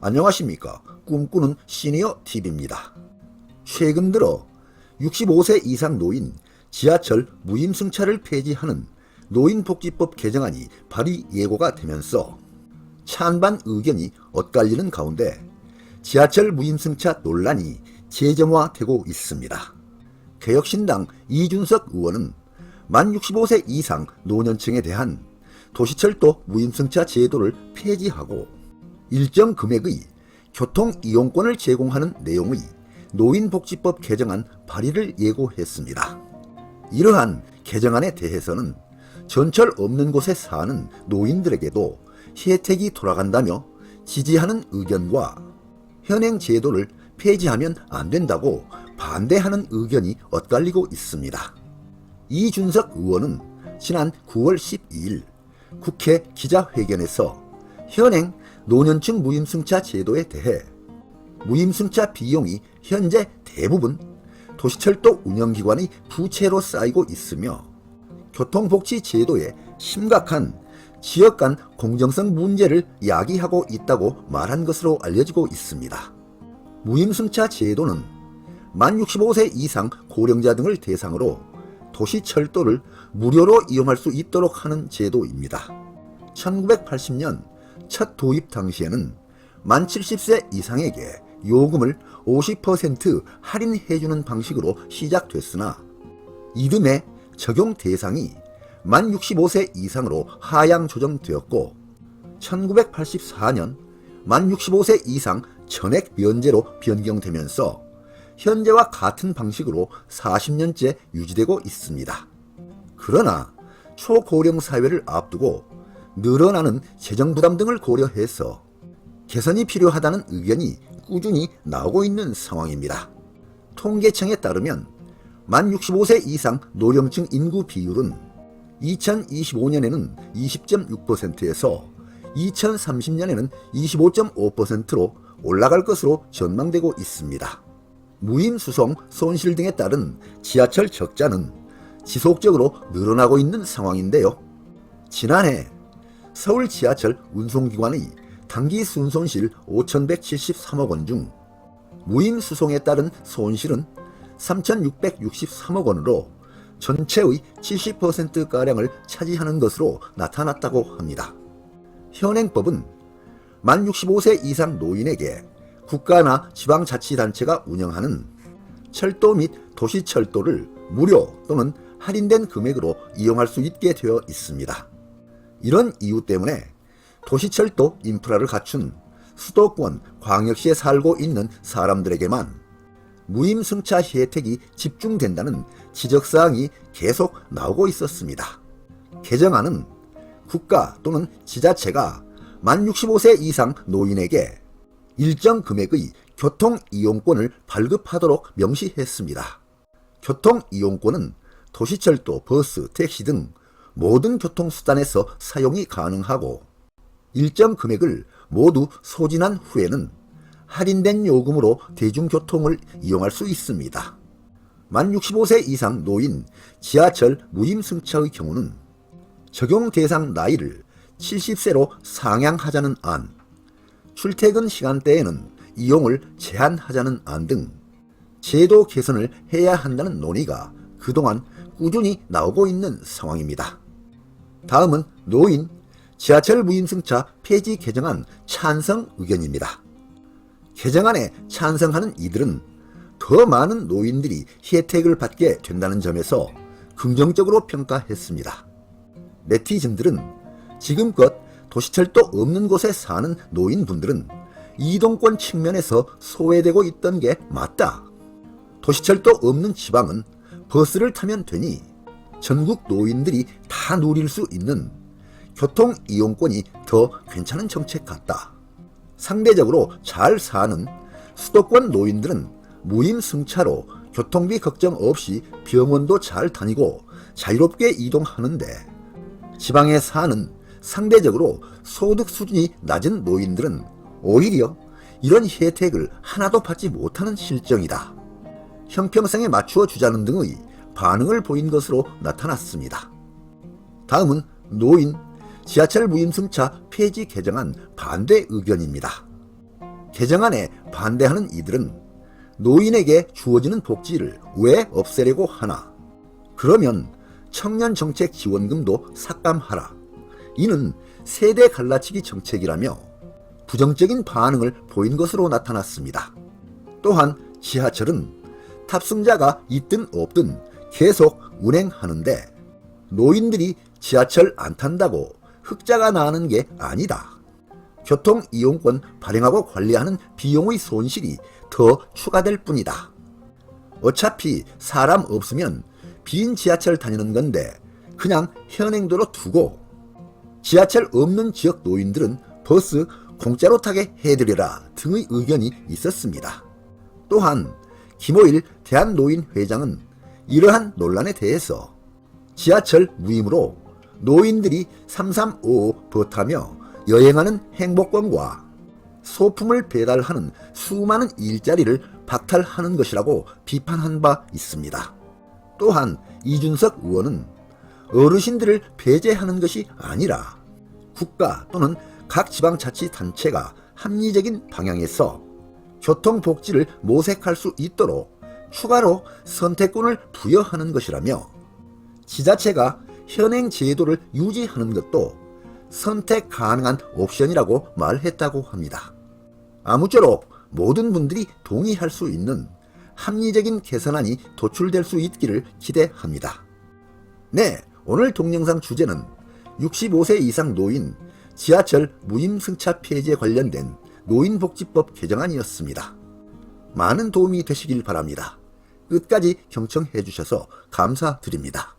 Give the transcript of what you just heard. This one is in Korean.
안녕하십니까. 꿈꾸는 시니어 TV입니다. 최근 들어 65세 이상 노인 지하철 무임승차를 폐지하는 노인복지법 개정안이 발의 예고가 되면서 찬반 의견이 엇갈리는 가운데 지하철 무임승차 논란이 재점화되고 있습니다. 개혁신당 이준석 의원은 만 65세 이상 노년층에 대한 도시철도 무임승차 제도를 폐지하고 일정 금액의 교통 이용권을 제공하는 내용의 노인복지법 개정안 발의를 예고했습니다. 이러한 개정안에 대해서는 전철 없는 곳에 사는 노인들에게도 혜택이 돌아간다며 지지하는 의견과 현행 제도를 폐지하면 안 된다고 반대하는 의견이 엇갈리고 있습니다. 이준석 의원은 지난 9월 12일 국회 기자회견에서 현행 노년층 무임승차 제도에 대해 무임승차 비용이 현재 대부분 도시철도 운영기관의 부채로 쌓이고 있으며 교통복지 제도에 심각한 지역 간 공정성 문제를 야기하고 있다고 말한 것으로 알려지고 있습니다. 무임승차 제도는 만 65세 이상 고령자 등을 대상으로 도시 철도를 무료로 이용할 수 있도록 하는 제도입니다. 1980년 첫 도입 당시에는 만 70세 이상에게 요금을 50% 할인해주는 방식으로 시작됐으나 이듬해 적용 대상이 만 65세 이상으로 하향 조정되었고 1984년 만 65세 이상 전액 면제로 변경되면서 현재와 같은 방식으로 40년째 유지되고 있습니다. 그러나 초고령 사회를 앞두고 늘어나는 재정 부담 등을 고려해서 개선이 필요하다는 의견이 꾸준히 나오고 있는 상황입니다. 통계청에 따르면 만 65세 이상 노령층 인구 비율은 2025년에는 20.6%에서 2030년에는 25.5%로 올라갈 것으로 전망되고 있습니다. 무임 수송 손실 등에 따른 지하철 적자는 지속적으로 늘어나고 있는 상황인데요. 지난해 서울 지하철 운송기관의 단기 순손실 5,173억 원 중 무임 수송에 따른 손실은 3,663억 원으로 전체의 70%가량을 차지하는 것으로 나타났다고 합니다. 현행법은 만 65세 이상 노인에게 국가나 지방자치단체가 운영하는 철도 및 도시철도를 무료 또는 할인된 금액으로 이용할 수 있게 되어 있습니다. 이런 이유 때문에 도시철도 인프라를 갖춘 수도권 광역시에 살고 있는 사람들에게만 무임승차 혜택이 집중된다는 지적사항이 계속 나오고 있었습니다. 개정안은 국가 또는 지자체가 만 65세 이상 노인에게 일정 금액의 교통 이용권을 발급하도록 명시했습니다. 교통 이용권은 도시철도, 버스, 택시 등 모든 교통수단에서 사용이 가능하고 일정 금액을 모두 소진한 후에는 할인된 요금으로 대중교통을 이용할 수 있습니다. 만 65세 이상 노인 지하철 무임승차의 경우는 적용 대상 나이를 70세로 상향하자는 안, 출퇴근 시간대에는 이용을 제한하자는 안 등 제도 개선을 해야 한다는 논의가 그동안 꾸준히 나오고 있는 상황입니다. 다음은 노인 지하철 무임승차 폐지 개정안 찬성 의견입니다. 개정안에 찬성하는 이들은 더 많은 노인들이 혜택을 받게 된다는 점에서 긍정적으로 평가했습니다. 네티즌들은 지금껏 도시철도 없는 곳에 사는 노인분들은 이동권 측면에서 소외되고 있던 게 맞다. 도시철도 없는 지방은 버스를 타면 되니 전국 노인들이 다 누릴 수 있는 교통 이용권이 더 괜찮은 정책 같다. 상대적으로 잘 사는 수도권 노인들은 무임승차로 교통비 걱정 없이 병원도 잘 다니고 자유롭게 이동하는데 지방에 사는 상대적으로 소득 수준이 낮은 노인들은 오히려 이런 혜택을 하나도 받지 못하는 실정이다. 형평성에 맞추어 주자는 등의 반응을 보인 것으로 나타났습니다. 다음은 노인 지하철 무임승차 폐지 개정안 반대 의견입니다. 개정안에 반대하는 이들은 노인에게 주어지는 복지를 왜 없애려고 하나? 그러면 청년 정책 지원금도 삭감하라. 이는 세대 갈라치기 정책이라며 부정적인 반응을 보인 것으로 나타났습니다. 또한 지하철은 탑승자가 있든 없든 계속 운행하는데 노인들이 지하철 안 탄다고 흑자가 나는 게 아니다. 교통 이용권 발행하고 관리하는 비용의 손실이 더 추가될 뿐이다. 어차피 사람 없으면 빈 지하철 다니는 건데 그냥 현행도로 두고 지하철 없는 지역 노인들은 버스 공짜로 타게 해드려라 등의 의견이 있었습니다. 또한 김호일 대한노인회장은 이러한 논란에 대해서 지하철 무임으로 노인들이 3355 버타며 여행하는 행복권과 소품을 배달하는 수많은 일자리를 박탈하는 것이라고 비판한 바 있습니다. 또한 이준석 의원은 어르신들을 배제하는 것이 아니라 국가 또는 각 지방자치단체가 합리적인 방향에서 교통복지를 모색할 수 있도록 추가로 선택권을 부여하는 것이라며 지자체가 현행 제도를 유지하는 것도 선택 가능한 옵션이라고 말했다고 합니다. 아무쪼록 모든 분들이 동의할 수 있는 합리적인 개선안이 도출될 수 있기를 기대합니다. 네, 오늘 동영상 주제는 65세 이상 노인 지하철 무임 승차 폐지에 관련된 노인복지법 개정안이었습니다. 많은 도움이 되시길 바랍니다. 끝까지 경청해 주셔서 감사드립니다.